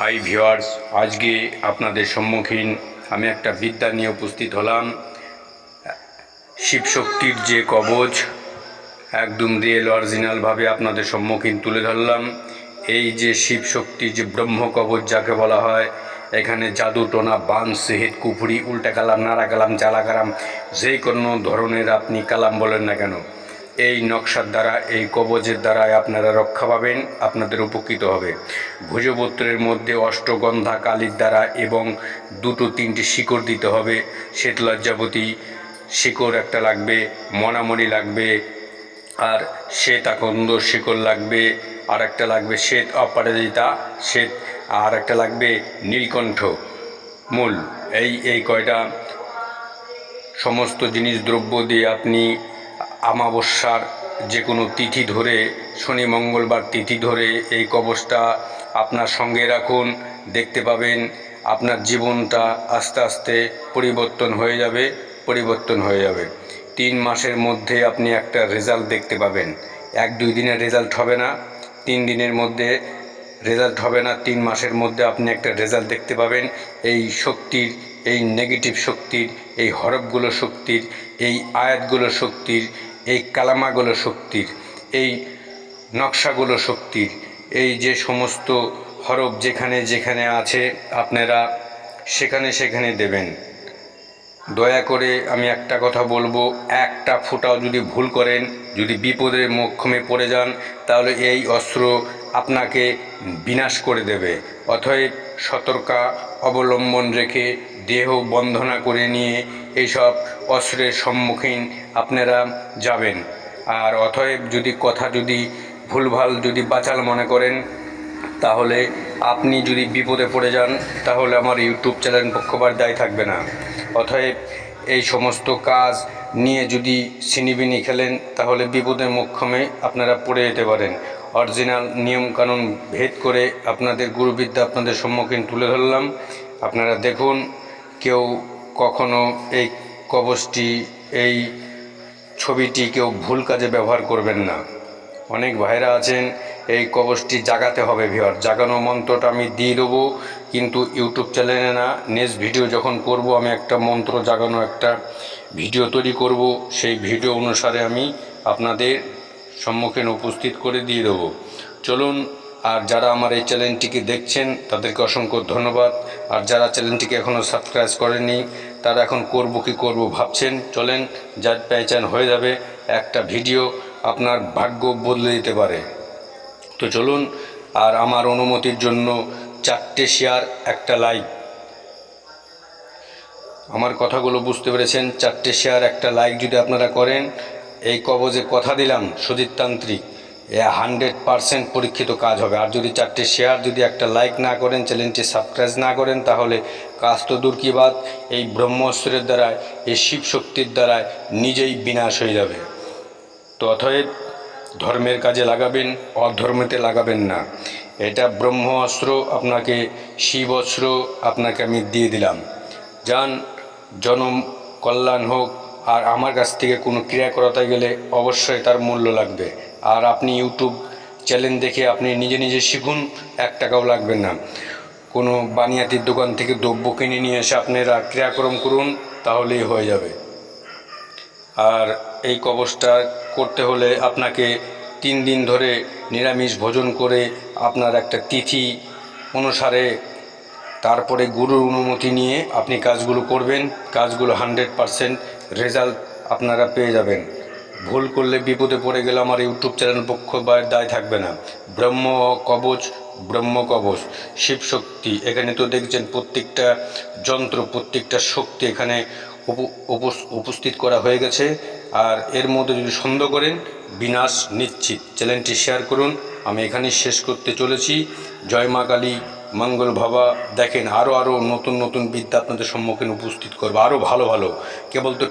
High viewers আজকে আপনাদের সম্মুখীন আমি একটা বিদ্যা নিয়ে উপস্থিত হলাম। শিবশক্তির যে কবচ, একদম রিয়েল অরিজিনালভাবে আপনাদের সম্মুখীন তুলে ধরলাম। এই যে শিবশক্তির যে ব্রহ্ম কবচ যাকে বলা হয়, এখানে জাদু টোনা, বান সেহেদ কুফুরি, উল্টা কালাম, নাড়া কালাম, জ্বালা কালাম যে কোনো ধরনের আপনি কালাম বলেন না কেন। এই নকশার দ্বারা, এই কবচের দ্বারাই আপনারা রক্ষা পাবেন, আপনাদের উপকৃত হবে। ভুজপত্রের মধ্যে অষ্টগন্ধা কালির দ্বারা এবং দুটো তিনটি শিকড় দিতে হবে। শ্বেত লজ্জাপতি শিকড় একটা লাগবে, মনামণি লাগবে, আর শ্বেত আকন্দ শিকড় লাগবে, আর একটা লাগবে শ্বেত অপরাজিতা শ্বেত, আর একটা লাগবে নীলকণ্ঠ মূল। এই এই কয়টা সমস্ত জিনিস দ্রব্য দিয়ে আপনি আমাবস্যার যে কোনো তিথি ধরে, শনি মঙ্গলবার তিথি ধরে এই কবচটা আপনার সঙ্গে রাখুন। দেখতে পাবেন আপনার জীবনটা আস্তে আস্তে পরিবর্তন হয়ে যাবে, পরিবর্তন হয়ে যাবে। তিন মাসের মধ্যে আপনি একটা রেজাল্ট দেখতে পাবেন। এক দুই দিনের রেজাল্ট হবে না, তিন দিনের মধ্যে রেজাল্ট হবে না, তিন মাসের মধ্যে আপনি একটা রেজাল্ট দেখতে পাবেন। এই শক্তির, এই নেগেটিভ শক্তির, এই হরফগুলো শক্তির, এই আয়াতগুলো শক্তির এই কালামাগুলো শক্তির, এই নকশাগুলো শক্তির, এই যে সমস্ত হরফ যেখানে যেখানে আছে আপনারা সেখানে সেখানে দেবেন। দয়া করে আমি একটা কথা বলব, একটা ফোঁটাও যদি ভুল করেন, যদি বিপদের মোক্ষমে পড়ে যান, তাহলে এই অস্ত্র আপনাকে বিনাশ করে দেবে। অতএব সতর্কা অবলম্বন রেখে দেহ বন্ধনা করে নিয়ে এইসব অস্ত্রের সম্মুখীন আপনারা যাবেন। আর অতএব যদি কথা যদি ভুলভাল যদি বাচাল মনে করেন, তাহলে আপনি যদি বিপদে পড়ে যান, তাহলে আমার ইউটিউব চ্যানেল পক্ষবার দায়ী থাকবে না। অতএব এই সমস্ত কাজ নিয়ে যদি সিনিবিনি খেলেন, তাহলে বিপদের মোক্ষমে আপনারা পড়ে যেতে পারেন। অরিজিনাল নিয়মকানুন ভেদ করে আপনাদের গুরুবিদ্যা আপনাদের সম্মুখীন তুলে ধরলাম। আপনারা দেখুন কেউ কখনো এই কবচটি, এই ছবিটি কেউ ভুল কাজে ব্যবহার করবেন না। অনেক ভাইরা আছেন, এই কবচটি জাগাতে হবে ভিওর জাগানো মন্ত্রটা আমি দিয়ে দেবো, কিন্তু ইউটিউব চ্যানেলে না, নেক্সট ভিডিও যখন করব, আমি একটা মন্ত্র জাগানো, একটা ভিডিও তৈরি করব, সেই ভিডিও অনুসারে আমি আপনাদের সম্মুখীন উপস্থিত করে দিয়ে দেবো। চলুন আর যারা আমার এই চ্যানেলটিকে দেখছেন, তাদেরকে অসংখ্য ধন্যবাদ। আর যারা চ্যানেলটিকে এখনও সাবস্ক্রাইব করেনি তারা এখন করব কি করব ভাবছেন। চলেন যার পেঁচান হয়ে যাবে একটা ভিডিও আপনার ভাগ্য বদলে দিতে পারে। তো চলুন, আর আমার অনুমতির জন্য চারটে শেয়ার, একটা লাইক। আমার কথাগুলো বুঝতে পেরেছেন, চারটে শেয়ার, একটা লাইক যদি আপনারা করেন, এই কবজে কথা দিলাম সুদীপতান্ত্রিক এ হান্ড্রেড পারসেন্ট পরীক্ষিত কাজ হবে। আর যদি চারটে শেয়ার যদি একটা লাইক না করেন চ্যানেলটি সাবস্ক্রাইব না করেন, তাহলে কাজ তো দূর কি বাদ এই ব্রহ্মস্ত্রের দ্বারায়, এই শিব শক্তির দ্বারায় নিজেই বিনাশ হয়ে যাবে। তো অতএব ধর্মের কাজে লাগাবেন, অধর্মেতে লাগাবেন না। এটা ব্রহ্ম অস্ত্র আপনাকে শিব অস্ত্র আপনাকে আমি দিয়ে দিলাম। যান, জনম, কল্যাণ হোক, আর আমার কাছ থেকে কোনো ক্রিয়া করাতে গেলে অবশ্যই তার মূল্য লাগবে। আর আপনি ইউটিউব চ্যানেল দেখে আপনি নিজে নিজে শিখুন, এক টাকাও লাগবে না। কোনো বানিয়াতির দোকান থেকে দ্রব্য কিনে নিয়ে এসে আপনারা ক্রিয়াক্রম করুন, তাহলেই হয়ে যাবে। আর এই কবচটা করতে হলে আপনাকে তিন দিন ধরে নিরামিষ ভোজন করে আপনার একটা তিথি অনুসারে তারপরে গুরুর অনুমতি নিয়ে আপনি কাজগুলো করবেন। কাজগুলো হান্ড্রেড পারসেন্ট রেজাল্ট আপনারা পেয়ে যাবেন। ভুল করলে বিপদে পড়ে গেলে আমার ইউটিউব চ্যানেল পক্ষ বা দায় থাকবে না। ব্রহ্ম কবচ ব্রহ্ম কবচ, শিব শক্তি। এখানে তো দেখছেন প্রত্যেকটা যন্ত্র, প্রত্যেকটা শক্তি এখানে উপ- উপস্থিত করা হয়ে গেছে। আর এর মধ্যে যদি সন্দেহ করেন, বিনাশ নিশ্চিত। চ্যানেলটি শেয়ার করুন। আমি এখানেই শেষ করতে চলেছি। জয় মা কালী, মঙ্গল ভাবা। দেখেন আরও আরও নতুন নতুন বিদ্যা আপনাদের সম্মুখীন উপস্থিত করব। আরও ভালো ভালো। কেবল তো